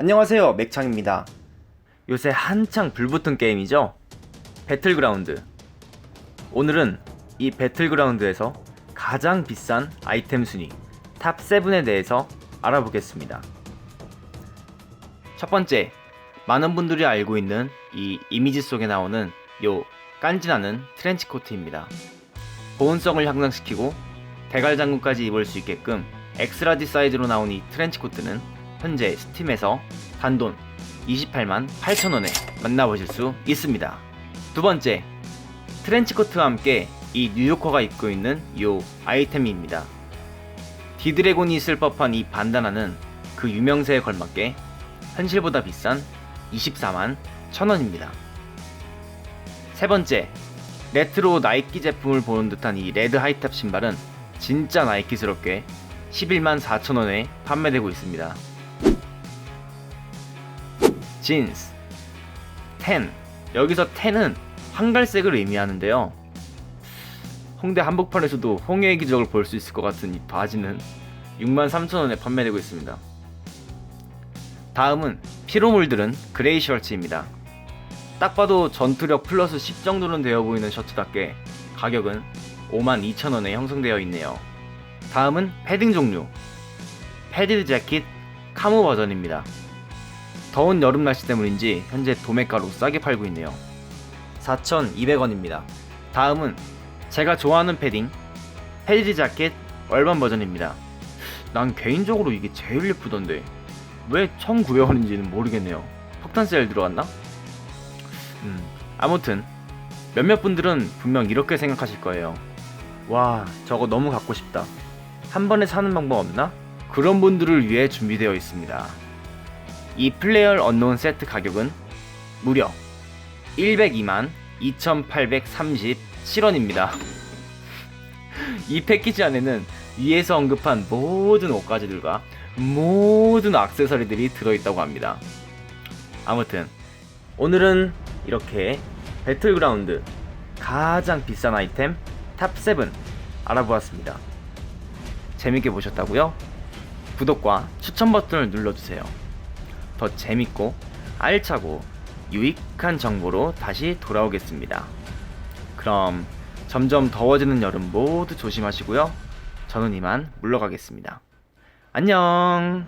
안녕하세요 맥창입니다. 요새 한창 불붙은 게임이죠? 배틀그라운드. 오늘은 이 배틀그라운드에서 가장 비싼 아이템 순위 탑 7에 대해서 알아보겠습니다. 첫 번째 많은 분들이 알고 있는 이 이미지 속에 나오는 요 깐지나는 트렌치코트입니다. 보온성을 향상시키고 대갈 장구까지 입을 수 있게끔 엑스라지 사이즈로 나온 이 트렌치코트는 현재 스팀에서 단돈 28만 8천원에 만나보실 수 있습니다. 두 번째, 트렌치코트와 함께 이 뉴요커가 입고 있는 요 아이템입니다. 디드래곤이 있을 법한 이 반다나는 그 유명세에 걸맞게 현실보다 비싼 24만 1천원입니다. 세 번째, 레트로 나이키 제품을 보는 듯한 이 레드 하이탑 신발은 진짜 나이키스럽게 11만 4천원에 판매되고 있습니다. 진스 10 여기서 10은 황갈색을 의미하는데요. 홍대 한복판에서도 홍해의 기적을 볼 수 있을 것 같은 이 바지는 6만 3천원에 판매되고 있습니다. 다음은 피로물들은 그레이 셔츠입니다. 딱 봐도 전투력 플러스 10 정도는 되어 보이는 셔츠답게 가격은 5만 2천원에 형성되어 있네요. 다음은 패딩 종류. 패디드 재킷 카모 버전입니다. 더운 여름 날씨 때문인지 현재 도매가로 싸게 팔고 있네요. 4,200원입니다. 다음은 제가 좋아하는 패딩 패디드 자켓 얼반 버전입니다. 난 개인적으로 이게 제일 예쁘던데 왜 1,900원인지는 모르겠네요. 폭탄 세일 들어왔나? 음, 아무튼 몇몇 분들은 분명 이렇게 생각하실 거예요. 와, 저거 너무 갖고 싶다. 한 번에 사는 방법 없나? 그런 분들을 위해 준비되어 있습니다. 이 플레이어 언노운 세트 가격은 무려 102만 2,837원입니다. 이 패키지 안에는 위에서 언급한 모든 옷가지들과 모든 액세서리들이 들어있다고 합니다. 아무튼 오늘은 이렇게 배틀그라운드 가장 비싼 아이템 탑7 알아보았습니다. 재밌게 보셨다고요? 구독과 추천 버튼을 눌러주세요. 더 재밌고 알차고 유익한 정보로 다시 돌아오겠습니다. 그럼 점점 더워지는 여름 모두 조심하시고요. 저는 이만 물러가겠습니다. 안녕!